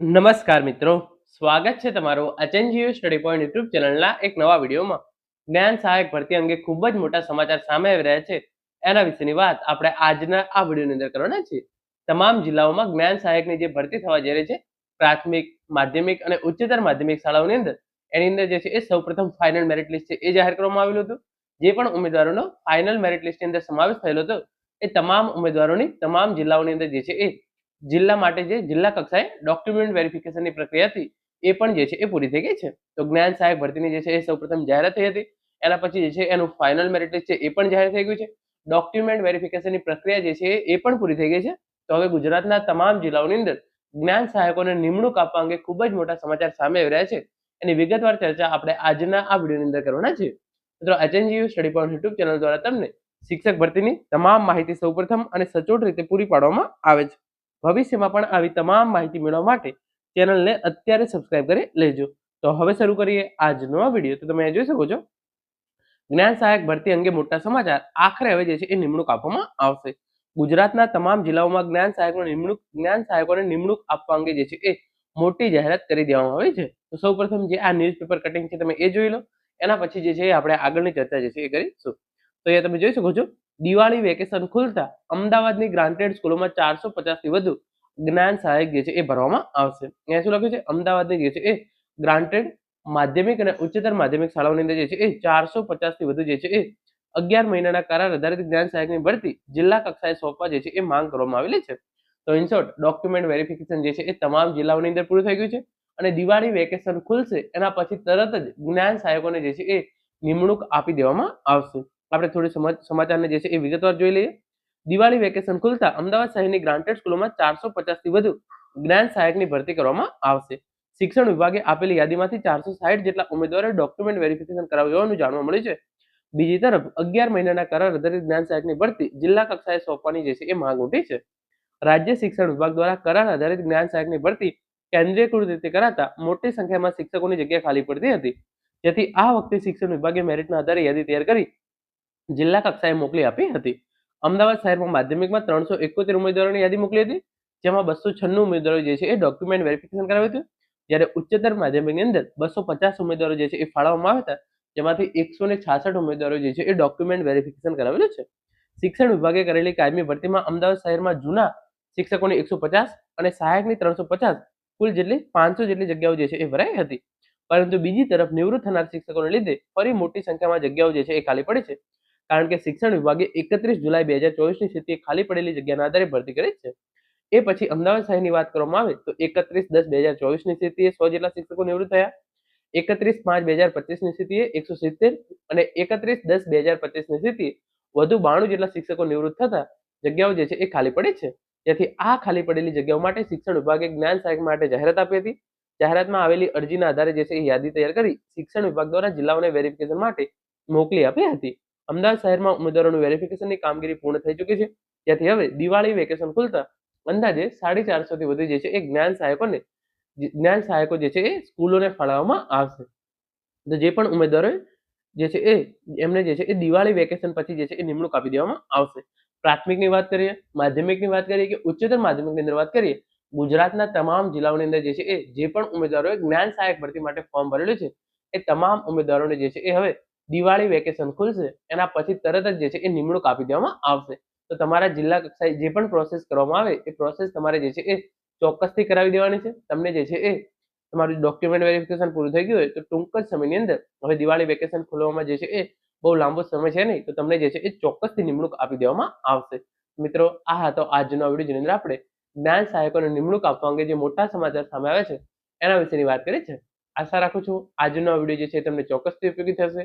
નમસ્કાર મિત્રો. સ્વાગત છે તમારું અચેન્જીયુ સ્ટડી પોઈન્ટ યુટ્યુબ ચેનલના એક નવા વિડીયોમાં. જ્ઞાન સહાયક ભરતી અંગે ખૂબ જ મોટા સમાચાર સામે આવી રહ્યા છે. એના વિશેની વાત આપણે આજના આ વિડીયોની અંદર કરવાના છીએ. તમામ જિલ્લાઓમાં જ્ઞાન સહાયકની જે ભરતી થવા જઈ રહી છે, પ્રાથમિક, માધ્યમિક અને ઉચ્ચતર માધ્યમિક શાળાઓની અંદર, એની અંદર જે છે એ સૌપ્રથમ ફાઇનલ મેરિટ લિસ્ટ છે એ જાહેર કરવામાં આવેલું હતું. જે પણ ઉમેદવારોનો ફાઇનલ મેરિટ લિસ્ટની અંદર સમાવેશ થયેલો હતો, એ તમામ ઉમેદવારોની તમામ જિલ્લાઓની અંદર જે છે એ જિલ્લા માટે જે જિલ્લા કક્ષાએ ડોક્યુમેન્ટ વેરિફિકેશનની પ્રક્રિયા હતી, એ પણ જે છે એ પૂરી થઈ ગઈ છે. તો જ્ઞાન સહાયક ભરતીની જે છે એ સૌપ્રથમ જાહેરાત થઈ હતી. એના પછી જે છે એનું ફાઇનલ મેરિટ છે એ પણ જાહેર થઈ ગયું છે. ડોક્યુમેન્ટ વેરિફિકેશનની પ્રક્રિયા જે છે એ પણ પૂરી થઈ ગઈ છે. તો હવે ગુજરાતના તમામ જિલ્લાઓની અંદર જ્ઞાન સહાયકોને નિમણૂક આપવા અંગે ખૂબ જ મોટા સમાચાર સામે આવી રહ્યા છે. એની વિગતવાર ચર્ચા આપણે આજના આ વિડીયોની અંદર કરવાના છે. મિત્રો, HNGU study point YouTube channel દ્વારા તમને શિક્ષક ભરતીની તમામ માહિતી સૌપ્રથમ અને સચોટ રીતે પૂરી પાડવામાં આવે છે. ભવિષ્યમાં પણ આવી તમામ માહિતી મેળવવા માટે ચેનલને અત્યારે સબસ્ક્રાઇબ કરી લેજો. તો હવે શરૂ કરીએ આજનો આ વીડિયો તો તમે જોઈ શકો છો. જ્ઞાન સહાયક ભરતી અંગે મોટા સમાચાર આખરે હવે જે છે એ નિમણૂક આપવામાં આવશે. ગુજરાતના તમામ જિલ્લાઓમાં જ્ઞાન સહાયકોને નિમણૂક, જ્ઞાન સહાયકોને નિમણૂક આપવા અંગે જે છે એ મોટી જાહેરાત કરી દેવામાં આવી છે. તો સૌપ્રથમ જે આ ન્યૂઝપેપર કટિંગ છે તમે એ જોઈ લો. એના પછી જે છે આપણે આગળની ચર્ચા જે છે એ કરીશું. તો એ તમે જોઈ શકો છો. દિવાળી વેકેશન ખુલતા અમદાવાદની ગ્રાન્ટેડ સ્કૂલોમાં ચારસો પચાસથી વધુ જ્ઞાન સહાયક જે છે એ ભરવામાં આવશે. અહીંયા શું લખ્યું છે? અમદાવાદની જે છે એ ગ્રાન્ટેડ માધ્યમિક અને ઉચ્ચતર માધ્યમિક શાળાઓની અંદર જે છે એ ચારસો પચાસથી વધુ જે છે એ અગિયાર મહિનાના કરાર આધારિત જ્ઞાન સહાયકની ભરતી જિલ્લા કક્ષાએ સોંપવા જે છે એ માંગ કરવામાં આવેલી છે. તો ઇન ડોક્યુમેન્ટ વેરિફિકેશન જે છે એ તમામ જિલ્લાઓની અંદર પૂરું થઈ ગયું છે અને દિવાળી વેકેશન ખુલશે એના પછી તરત જ જ્ઞાન સહાયકોને જે છે એ નિમણૂક આપી દેવામાં આવશે. આપણે થોડી સમાચારને જે છે એ વિગતવાર જોઈ લઈએ. દિવાળી વેકેશન ખુલતા અમદાવાદ શહેરની ગ્રાન્ટેડ સ્કૂલોમાં ચારસો પચાસથી વધુ જ્ઞાન સહાયકની ભરતી કરવામાં આવશે. શિક્ષણ વિભાગે આપેલી યાદીમાંથી ચારસો સાઠ જેટલા ઉમેદવારોએ ડોક્યુમેન્ટ વેરિફિકેશન કરાવ્યું હોવાનું જાણવા મળ્યું છે. બીજી તરફ, અગિયાર મહિનાના કરાર આધારિત જ્ઞાન સહાયકની ભરતી જિલ્લા કક્ષાએ સોંપવાની જે છે એ માંગ ઉઠી છે. રાજ્ય શિક્ષણ વિભાગ દ્વારા કરાર આધારિત જ્ઞાન સહાયકની ભરતી કેન્દ્રીયકૃત રીતે કરાતા મોટી સંખ્યામાં શિક્ષકોની જગ્યા ખાલી પડતી હતી. જેથી આ વખતે શિક્ષણ વિભાગે મેરિટના આધારે યાદી તૈયાર કરી જિલ્લા કક્ષાએ મોકલી આપી હતી. અમદાવાદ શહેરમાં માધ્યમિકમાં ત્રણસો એકોતેર ઉમેદવારોની યાદી મોકલી હતી, જેમાં બસો છન્નું ઉમેદવારો જે છે એ ડોક્યુમેન્ટ વેરિફિકેશન કરાવ્યું હતું. જ્યારે ઉચ્ચતર માધ્યમિકની અંદર બસો પચાસ ઉમેદવારો જે છે એ ફાળવવામાં આવ્યા હતા, જેમાંથી એકસો ને છાસઠ ઉમેદવારો જે છે એ ડોક્યુમેન્ટ વેરિફિકેશન કરાવેલું છે. શિક્ષણ વિભાગે કરેલી કાયમી ભરતીમાં અમદાવાદ શહેરમાં જૂના શિક્ષકોની એકસો પચાસ અને સહાયકની ત્રણસો પચાસ, કુલ જેટલી પાંચસો જેટલી જગ્યાઓ જે છે એ ભરાઈ હતી. પરંતુ બીજી તરફ નિવૃત્ત થનાર શિક્ષકોને લીધે ફરી મોટી સંખ્યામાં જગ્યાઓ જે છે એ ખાલી પડી છે. કારણ કે શિક્ષણ વિભાગે એકત્રીસ જુલાઈ બે હજાર ચોવીસની સ્થિતિએ ખાલી પડેલી જગ્યાના આધારે ભરતી કરી છે. એ પછી અમદાવાદ શહેરની વાત કરવામાં આવે તો એકત્રીસ દસ બે હજાર ચોવીસની સ્થિતિએ સો જેટલા શિક્ષકો નિવૃત્ત થયા. એકત્રીસ પાંચ બે હજાર પચીસની સ્થિતિએ એકસો સિત્તેર અને એકત્રીસ દસ બે હજાર પચીસની સ્થિતિએ વધુ બાણું જેટલા શિક્ષકો નિવૃત્ત થતા જગ્યાઓ જે છે એ ખાલી પડી છે. જેથી આ ખાલી પડેલી જગ્યાઓ માટે શિક્ષણ વિભાગે જ્ઞાન સહાયક માટે જાહેરાત આપી હતી. જાહેરાતમાં આવેલી અરજીના આધારે જે છે એ યાદી તૈયાર કરી શિક્ષણ વિભાગ દ્વારા જિલ્લાઓને વેરિફિકેશન માટે મોકલી આપી હતી. અમદાવાદ શહેરમાં ઉમેદવારોનું વેરિફિકેશનની કામગીરી પૂર્ણ થઈ ચૂકી છે. જેથી હવે દિવાળી વેકેશન ખુલતા અંદાજે સાડી ચારસોથી વધુ જે છે એ જ્ઞાન સહાયકોને જ્ઞાન સહાયકો જે છે એ સ્કૂલોને ફાળવવામાં આવશે. તો જે પણ ઉમેદવારો જે છે એ એમને જે છે એ દિવાળી વેકેશન પછી જે છે એ નિમણૂક આપી દેવામાં આવશે. પ્રાથમિકની વાત કરીએ, માધ્યમિકની વાત કરીએ કે ઉચ્ચતર માધ્યમિકની અંદર વાત કરીએ, ગુજરાતના તમામ જિલ્લાઓની અંદર જે છે એ જે પણ ઉમેદવારોએ જ્ઞાન સહાયક ભરતી માટે ફોર્મ ભરેલું છે, એ તમામ ઉમેદવારોને જે છે એ હવે દિવાળી વેકેશન ખુલશે, એના પછી તરત જ જે છે એ નિમણૂક આપી દેવામાં આવશે. તો તમારા જિલ્લા કક્ષાએ જે પણ પ્રોસેસ કરવામાં આવે, એ પ્રોસેસ તમારે જે છે એ ચોક્કસથી કરાવી દેવાની છે. તમને જે છે એ તમારું ડોક્યુમેન્ટ વેરિફિકેશન પૂરું થઈ ગયું હોય, તો ટૂંક જ સમયની અંદર હવે દિવાળી વેકેશન ખોલવામાં જે છે એ બહુ લાંબો સમય છે નહીં, તો તમને જે છે એ ચોક્કસથી નિમણૂક આપી દેવામાં આવશે. મિત્રો, આ હતો આજનો વીડિયો જેની અંદર આપણે જ્ઞાન સહાયકોને નિમણૂક આપવા અંગે જે મોટા સમાચાર સામે આવે છે, એના વિશેની વાત કરી છે આશા રાખું છું આજનો વીડિયો જે છે તમને ચોક્કસથી ઉપયોગી થશે.